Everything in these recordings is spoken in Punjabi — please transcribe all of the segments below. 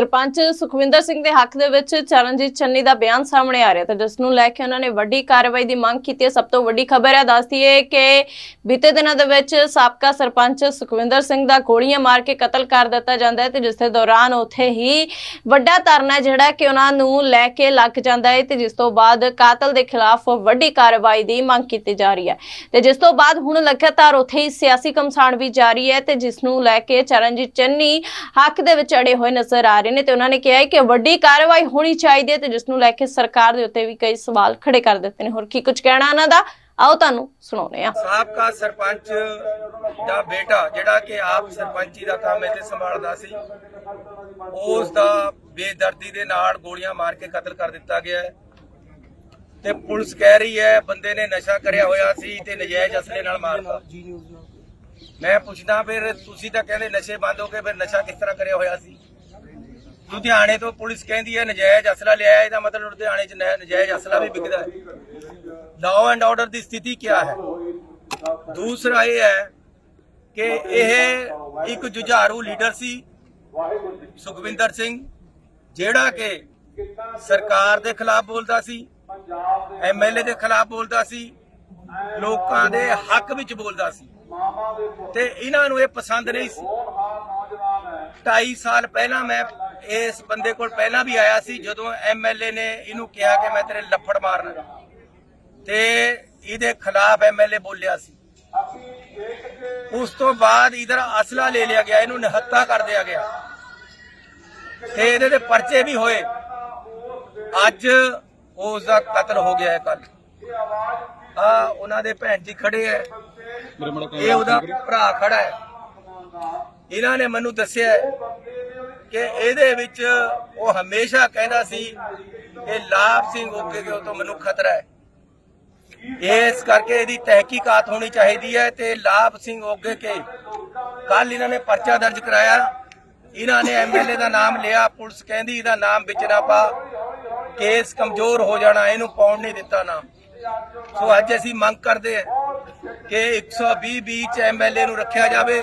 ਸਰਪੰਚ ਸੁਖਵਿੰਦਰ ਸਿੰਘ ਦੇ ਹੱਕ ਦੇ ਵਿੱਚ ਚਰਨਜੀਤ ਚੰਨੀ ਦਾ ਬਿਆਨ ਸਾਹਮਣੇ ਆ ਰਿਹਾ ਤੇ ਜਿਸ ਨੂੰ ਲੈ ਕੇ ਉਹਨਾਂ ਨੇ ਵੱਡੀ ਕਾਰਵਾਈ ਦੀ ਮੰਗ ਕੀਤੀ ਹੈ। ਸਭ ਤੋਂ ਵੱਡੀ ਖਬਰ ਹੈ ਦੱਸਦੀ ਹੈ ਕਿ ਬੀਤੇ ਦਿਨਾਂ ਦੇ ਵਿੱਚ ਸਾਬਕਾ ਸਰਪੰਚ ਸੁਖਵਿੰਦਰ ਸਿੰਘ ਦਾ ਗੋਲੀਆਂ ਮਾਰ ਕੇ ਕਤਲ ਕਰ ਦਿੱਤਾ ਜਾਂਦਾ ਹੈ ਤੇ ਜਿਸ ਦੇ ਦੌਰਾਨ ਉੱਥੇ ਹੀ ਵੱਡਾ ਧਰਨਾ ਜਿਹੜਾ ਕਿ ਉਹਨਾਂ ਨੂੰ ਲੈ ਕੇ ਲੱਗ ਜਾਂਦਾ ਹੈ ਤੇ ਜਿਸ ਤੋਂ ਬਾਅਦ ਕਾਤਲ ਦੇ ਖਿਲਾਫ ਵੱਡੀ ਕਾਰਵਾਈ ਦੀ ਮੰਗ ਕੀਤੀ ਜਾ ਰਹੀ ਹੈ। ਤੇ ਜਿਸ ਤੋਂ ਬਾਅਦ ਹੁਣ ਲਗਾਤਾਰ ਉੱਥੇ ਹੀ ਸਿਆਸੀ ਕਮਸਾਨ ਵੀ ਜਾਰੀ ਹੈ ਤੇ ਜਿਸ ਨੂੰ ਲੈ ਕੇ ਚਰਨਜੀਤ ਚੰਨੀ ਹੱਕ ਦੇ ਵਿੱਚ ਅੜੇ ਹੋਏ ਨਜ਼ਰ ਆ ਰਹੇ ਨੇ ਤੇ ਉਹਨਾਂ ਨੇ ਕਿਹਾ ਹੈ ਕਿ ਵੱਡੀ ਕਾਰਵਾਈ ਹੋਣੀ ਚਾਹੀਦੀ ਹੈ ਤੇ ਜਿਸ ਨੂੰ ਲੈ ਕੇ ਸਰਕਾਰ ਦੇ ਉੱਤੇ ਵੀ ਕਈ ਸਵਾਲ ਖੜੇ ਕਰ ਦਿੱਤੇ ਨੇ। ਹੋਰ ਕੀ ਕੁਝ ਕਹਿਣਾ ਉਹਨਾਂ ਦਾ? ਆਓ ਤੁਹਾਨੂੰ ਸੁਣਾਉਂਦੇ ਹਾਂ। ਸਾਬਕਾ ਸਰਪੰਚ ਦਾ ਬੇਟਾ, ਜਿਹੜਾ ਕਿ ਆਪ ਸਰਪੰਚੀ ਦਾ ਕੰਮ ਇੱਥੇ ਸੰਭਾਲਦਾ ਸੀ, ਉਸ ਦਾ ਬੇਦਰਦੀ ਦੇ ਨਾਲ ਗੋਲੀਆਂ ਮਾਰ ਕੇ ਕਤਲ ਕਰ ਦਿੱਤਾ ਗਿਆ ਹੈ। ਤੇ ਪੁਲਿਸ ਕਹਿ ਰਹੀ ਹੈ, ਬੰਦੇ ਨੇ ਨਸ਼ਾ ਕਰਿਆ ਹੋਇਆ ਸੀ ਤੇ ਨਜਾਇਜ਼ ਅਸਲੇ ਨਾਲ ਮਾਰਦਾ ਮੈਂ ਪੁੱਛਦਾ ਫਿਰ, ਤੁਸੀਂ ਤਾਂ ਕਹਿੰਦੇ ਨਸ਼ੇ ਬੰਦ ਹੋ ਗਏ, ਫਿਰ ਨਸ਼ਾ ਕਿਸ ਤਰ੍ਹਾਂ ਕਰਿਆ ਹੋਇਆ ਸੀ? ਲੁਧਿਆਣੇ ਤੋਂ ਪੁਲਿਸ ਕਹਿੰਦੀ ਹੈ, ਨਜਾਇਜ਼ ਅਸਲਾ ਲਿਆ ਇਹਦਾ ਮਤਲਬ ਲੁਧਿਆਣੇ 'ਚ ਨਜਾਇਜ਼ ਅਸਲਾ ਵੀ ਵਿਕਦਾ ਹੈ। ਲਾਅ ਐਂਡ ਆਰਡਰ ਦੀ ਸਥਿਤੀ ਕੀ ਹੈ? ਦੂਸਰਾ ਇਹ ਹੈ ਕਿ ਇਹ ਇੱਕ ਜੁਝਾਰੂ ਲੀਡਰ ਸੀ, ਸੁਖਵਿੰਦਰ ਸਿੰਘ, ਜਿਹੜਾ ਕਿ ਸਰਕਾਰ ਦੇ ਖਿਲਾਫ ਬੋਲਦਾ ਸੀ ਐਮਐਲਏ ਦੇ ਖਿਲਾਫ ਬੋਲਦਾ ਸੀ, ਲੋਕਾਂ ਦੇ ਹੱਕ ਵਿੱਚ ਬੋਲਦਾ ਸੀ। ਤੇ ਇਹਨਾਂ ਨੂੰ ਇਹ ਪਸੰਦ ਨਹੀਂ ਸੀ। 2.5 ਸਾਲ ਪਹਿਲਾਂ ਮੈਂ ਇਸ ਬੰਦੇ ਕੋਲ ਪਹਿਲਾਂ ਵੀ ਆਇਆ ਸੀ ਜਦੋਂ ਐਮਐਲਏ ਨੇ ਇਹਨੂੰ ਕਿਹਾ ਕਿ ਮੈਂ ਤੇਰੇ ਲੱਫੜ ਮਾਰਨਾ ਤੇ ਇਹਦੇ ਖਿਲਾਫ ਐਮਐਲਏ ਬੋਲਿਆ ਸੀ। ਉਸ ਤੋਂ ਬਾਅਦ ਇਧਰ ਅਸਲਾ ਲੈ ਲਿਆ ਗਿਆ ਇਹਨੂੰ ਨਿਹੱਤਾ ਕਰ ਦਿਆ ਗਿਆ। ਤੇ ਇਹਦੇ ਤੇ ਪਰਚੇ ਵੀ ਹੋਏ। ਅੱਜ ਉਸ ਦਾ ਕਤਲ ਹੋ ਗਿਆ ਹੈ ਕੱਲ ਆ ਉਹਨਾਂ ਦੇ ਭੈਣ ਜੀ ਖੜੇ ਐ ਇਹ ਉਹਦਾ ਭਰਾ ਖੜਾ ਹੈ। ਇਹਨਾਂ ਨੇ ਮੈਨੂੰ ਦੱਸਿਆ ਕਿ ਇਹਦੇ ਵਿੱਚ ਉਹ ਹਮੇਸ਼ਾ ਕਹਿੰਦਾ ਸੀ ਕਿ ਲਾਭ ਸਿੰਘ ਓਕੇ ਕਿਉਂ ਤੋਂ ਮੈਨੂੰ ਖਤਰਾ ਹੈ। ਇਸ ਕਰਕੇ ਇਹਦੀ ਤਹਿਕੀਕਾਤ ਹੋਣੀ ਚਾਹੀਦੀ ਹੈ ਤੇ ਲਾਭ ਸਿੰਘ ਓਗੇ ਕੇ ਕੱਲ ਇਹਨਾਂ ਨੇ ਪਰਚਾ ਦਰਜ ਕਰਾਇਆ। ਇਹਨਾਂ ਨੇ ਐਮਐਲਏ ਦਾ ਨਾਮ ਲਿਆ, ਪੁਲਿਸ ਕਹਿੰਦੀ ਇਹਦਾ ਨਾਮ ਵਿੱਚ ਨਾ ਪਾ। ਕੇਸ ਕਮਜ਼ੋਰ ਹੋ ਜਾਣਾ, ਇਹਨੂੰ ਪਾਉਣ ਨਹੀਂ ਦਿੱਤਾ ਨਾਮ ਸੋ ਅੱਜ ਅਸੀਂ ਮੰਗ ਕਰਦੇ ਹਾਂ ਕਿ 120 ਵਿੱਚ ਐਮਐਲਏ ਨੂੰ ਰੱਖਿਆ ਜਾਵੇ।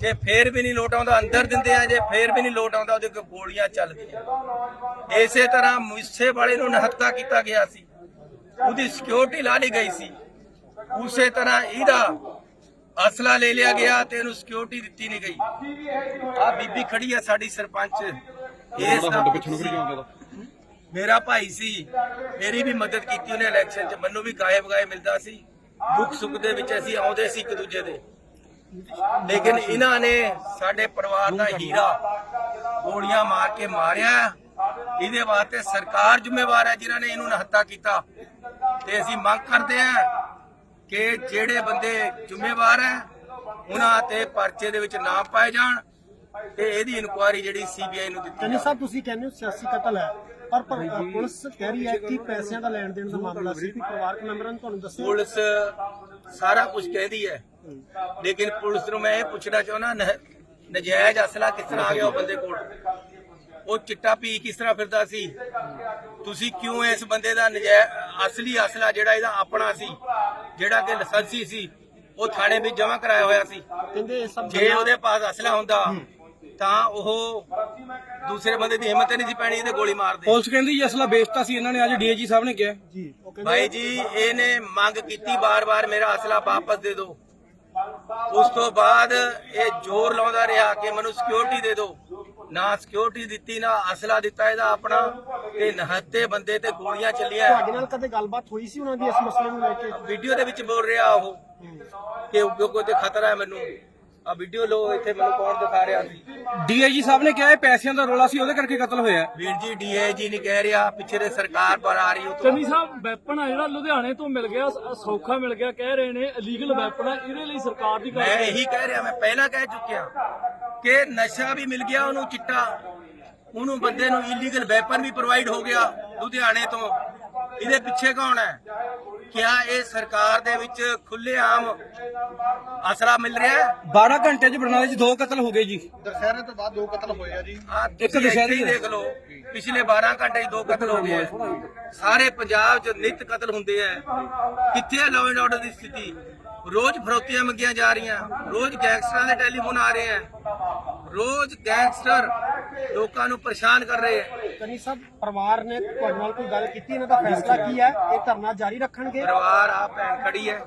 ਜੇ ਫੇਰ ਵੀ ਨਹੀਂ ਲੋਟ ਆਉਂਦਾ ਅੰਦਰ ਦਿੰਦੇ ਆ ਜੇ ਫੇਰ ਵੀ ਨਹੀਂ ਲੋਟ ਆਉਂਦਾ ਉਹਦੇ ਕੋਲ ਗੋਲੀਆਂ ਚੱਲਦੀਆਂ ਇਸੇ ਤਰ੍ਹਾਂ ਮੁੱਸੇ ਵਾਲੇ ਨੂੰ ਨਿਹੱਤਾ ਕੀਤਾ ਗਿਆ ਸੀ। ਉਹਦੀ ਸਿਕਿਉਰਿਟੀ ਲਾ ਲਈ ਗਈ ਸੀ। ਉਸੇ ਤਰ੍ਹਾਂ ਇਹਦਾ ਅਸਲਾ ਲੈ ਲਿਆ ਗਿਆ ਤੇ ਇਹਨੂੰ ਸਿਕਿਉਰਿਟੀ ਦਿੱਤੀ ਨਹੀਂ ਗਈ। ਆ ਬੀਬੀ ਖੜੀ ਆ ਸਾਡੀ ਸਰਪੰਚ। ਇਸ ਦਾ ਮੇਰਾ ਭਾਈ ਸੀ। ਮੇਰੀ ਵੀ ਮਦਦ ਕੀਤੀ ਉਹਨੇ ਇਲੈਕਸ਼ਨ 'ਚ। ਮੈਨੂੰ ਵੀ ਗਾਇਬ ਗਾਇਬ ਮਿਲਦਾ ਸੀ। ਦੁੱਖ ਸੁੱਖ ਦੇ ਵਿੱਚ ਅਸੀਂ ਆਉਂਦੇ ਸੀ ਇੱਕ ਦੂਜੇ ਦੇ। ਲੇਕਿਨ ਇਹਨਾਂ ਨੇ ਸਾਡੇ ਪਰਿਵਾਰ ਦਾ ਹੀਰਾ ਗੋਲੀਆਂ ਮਾਰ ਕੇ ਮਾਰਿਆ। ਇਹਦੇ ਵਾਸਤੇ ਸਰਕਾਰ ਜ਼ਿੰਮੇਵਾਰ ਹੈ ਜਿਨ੍ਹਾਂ ਨੇ ਇਹਨੂੰ ਨਹੱਤਾ ਕੀਤਾ। ਤੇ ਅਸੀਂ ਮੰਗ ਕਰਦੇ ਹਾਂ ਕਿ ਜਿਹੜੇ ਬੰਦੇ ਜ਼ਿੰਮੇਵਾਰ ਹੈ ਉਹਨਾਂ ਤੇ ਪਰਚੇ ਦੇ ਵਿੱਚ ਨਾਮ ਪਾਏ ਜਾਣ ਤੇ ਇਹਦੀ ਇਨਕੁਆਇਰੀ ਜਿਹੜੀ ਸੀਬੀਆਈ ਨੂੰ ਦਿੱਤੀ ਜਾਵੇ। ਸਾਹਿਬ ਤੁਸੀਂ ਕਹਿੰਦੇ ਹੋ ਸਿਆਸੀ ਕਤਲ ਹੈ ਪਰ ਪੁਲਿਸ ਕਹਿ ਰਹੀ ਹੈ ਕਿ ਪੈਸਿਆਂ ਦਾ ਲੈਣ ਦੇਣ ਦਾ ਮਾਮਲਾ ਸੀ ਪਰਿਵਾਰਕ ਮੈਂਬਰਾਂ ਨੇ ਤੁਹਾਨੂੰ ਦੱਸਿਆ। ਪੁਲਿਸ ਸਾਰਾ ਕੁਝ ਕਹਿੰਦੀ ਹੈ। ਲੇਕਿਨ ਪੁਲਿਸ ਨੂੰ ਮੈਂ ਇਹ ਪੁੱਛਣਾ ਚਾਹੁੰਦਾ ਨਜਾਇਜ਼ ਅਸਲਾ ਕਿਸ ਤਰ੍ਹਾਂ ਆ ਗਿਆ ਉਹ ਬੰਦੇ ਕੋਲ? ਉਹ ਚਿੱਟਾ ਪੀ ਕਿਸ ਤਰ੍ਹਾਂ ਫਿਰਦਾ ਸੀ? ਤੁਸੀਂ ਕਿਉਂ ਇਸ ਬੰਦੇ ਦਾ ਨਜਾਇਜ਼ ਅਸਲੀ ਅਸਲਾ ਜਿਹੜਾ ਇਹਦਾ ਆਪਣਾ ਸੀ ਜਿਹੜਾ ਕਿ ਲਾਇਸੈਂਸੀ ਸੀ ਉਹ ਥਾਣੇ ਵਿੱਚ ਜਮ੍ਹਾਂ ਕਰਾਇਆ ਹੋਇਆ ਸੀ? ਕਹਿੰਦੇ ਇਹ ਸਭ ਜੇ ਉਹਦੇ ਪਾਸ ਅਸਲਾ ਹੁੰਦਾ ਤਾਂ ਉਹ ਦੂਸਰੇ ਬੰਦੇ ਦੀ ਹਿੰਮਤ ਨਹੀਂ ਸੀ ਪੈਣੀ ਇਹਦੇ ਗੋਲੀ ਮਾਰ ਦੇ ਪੁਲਿਸ ਕਹਿੰਦੀ ਜੀ ਅਸਲਾ ਵੇਚਤਾ ਸੀ ਇਹਨਾਂ ਨੇ ਅੱਜ ਡੀਏਜੀ ਸਾਹਿਬ ਨੇ ਕਿਹਾ। ਜੀ ਉਹ ਕਹਿੰਦੇ ਭਾਈ ਜੀ ਇਹਨੇ ਮੰਗ ਕੀਤੀ ਬਾਰ-ਬਾਰ ਮੇਰਾ ਅਸਲਾ ਵਾਪਸ ਦੇ ਦਿਓ। ਉਸ ਤੋਂ ਬਾਅਦ ਇਹ ਜ਼ੋਰ ਲਾਉਂਦਾ ਰਿਹਾ ਕਿ ਮੈਨੂੰ ਸਿਕਿਉਰਿਟੀ ਦੇ ਦਿਓ ਨਾ ਸਿਕਿਉਰਿਟੀ ਦਿੱਤੀ ਨਾ ਅਸਲਾ ਦਿੱਤਾ ਇਹਦਾ ਆਪਣਾ। ਤੇ ਨਹੱਤੇ ਬੰਦੇ ਤੇ ਗੋਲੀਆਂ ਚੱਲੀਆਂ। ਤੁਹਾਡੇ ਨਾਲ ਕਦੇ ਗੱਲਬਾਤ ਹੋਈ ਸੀ ਉਹਨਾਂ ਦੀ ਇਸ ਮਸਲੇ ਨੂੰ ਲੈ ਕੇ? ਵੀਡੀਓ ਦੇ ਵਿੱਚ ਬੋਲ ਰਿਹਾ ਉਹ ਕਿ ਉੱਗੋ ਤੇ ਖਤਰਾ ਹੈ ਮੈਨੂੰ। ਆ ਵੀਡੀਓ ਲੋ ਇੱਥੇ ਮੈਨੂੰ ਕੌਣ ਦਿਖਾ ਰਿਹਾ ਸੀ। ਡੀਏਜੀ ਸਾਹਿਬ ਨੇ ਕਿਹਾ ਇਹ ਪੈਸਿਆਂ ਦਾ ਰੋਲਾ ਸੀ ਉਹਦੇ ਕਰਕੇ ਕਤਲ ਹੋਇਆ। ਵੀਰ ਜੀ ਡੀਏਜੀ ਨਹੀਂ ਕਹਿ ਰਿਹਾ ਪਿੱਛੇ ਦੇ ਸਰਕਾਰ ਪਰ ਆ ਰਹੀ ਉਹ ਤੋਂ ਚੰਨੀ ਸਾਹਿਬ ਵੈਪਨ ਆ ਜਿਹੜਾ ਲੁਧਿਆਣੇ ਤੋਂ ਮਿਲ ਗਿਆ ਸ- ਸੌਖਾ ਮਿਲ ਗਿਆ ਕਹਿ ਰਹੇ ਨੇ ਇਲੀਗਲ ਵੈਪਨ ਆ ਇਹਦੇ ਲਈ ਸਰਕਾਰ ਦੀ ਮੈਂ ਗੱਲ ਇਹੀ ਕਹਿ ਰਿਹਾ ਮੈਂ ਪਹਿਲਾਂ ਕਹਿ ਚੁੱਕਿਆ ਕਿ ਨਸ਼ਾ ਵੀ ਮਿਲ ਗਿਆ ਉਹਨੂੰ ਚਿੱਟਾ। ਉਹਨੂੰ ਬੰਦੇ ਨੂੰ ਇਲੀਗਲ ਵੈਪਨ ਵੀ ਪ੍ਰੋਵਾਈਡ ਹੋ ਗਿਆ ਲੁਧਿਆਣੇ ਤੋਂ। ਇਹਦੇ ਪਿੱਛੇ ਕੌਣ ਹੈ? ਕਿਆ ਇਹ ਸਰਕਾਰ ਦੇ ਵਿੱਚ ਖੁੱਲੇਆਮ ਆਸਰਾ ਮਿਲ ਰਿਹਾ ਹੈ? 12 ਘੰਟੇ 'ਚ ਬਰਨਾਲੇ 'ਚ ਦੋ ਕਤਲ ਹੋ ਗਏ ਜੀ। ਦੁਸਹਿਰੇ ਤੋਂ ਬਾਅਦ ਦੋ ਕਤਲ ਹੋਏ ਆ ਜੀ ਆ ਇੱਕ ਤੁਸੀਂ ਦੁਸ਼ਹਿਰੇ ਇੱਥੇ ਹੀ ਦੇਖ ਲਓ ਪਿਛਲੇ 12 ਘੰਟੇ 'ਚ ਦੋ ਕਤਲ ਹੋ ਗਏ। ਸਾਰੇ ਪੰਜਾਬ 'ਚ ਨਿਤ ਕਤਲ ਹੁੰਦੇ ਆ ਕਿੱਥੇ ਹੈ ਲਾਅ ਐਂਡ ਆਰਡਰ ਦੀ ਸਥਿਤੀ? ਰੋਜ਼ ਫਰੋਤੀਆਂ ਮੰਗੀਆਂ ਜਾ ਰਹੀਆਂ ਰੋਜ਼ ਗੈਂਗਸਟਰਾਂ ਦੇ ਟੈਲੀਫੋਨ ਆ ਰਹੇ ਆ ਰੋਜ਼ ਗੈਂਗਸਟਰ ਲੋਕਾਂ ਨੂੰ ਪਰੇਸ਼ਾਨ ਕਰ ਰਹੇ ਆ ਕਨੀ ਸਾਹਿਬ ਪਰਿਵਾਰ ਨੇ ਤੁਹਾਡੇ ਨਾਲ ਕੋਈ ਗੱਲ ਕੀਤੀ? ਇਹਨਾਂ ਦਾ ਫੈਸਲਾ ਕੀ ਹੈ? ਇਹ ਧਰਨਾ ਜਾਰੀ ਰੱਖਣਗੇ? ਪਰਿਵਾਰ ਆ ਭੈਣ ਖੜੀ ਹੈ।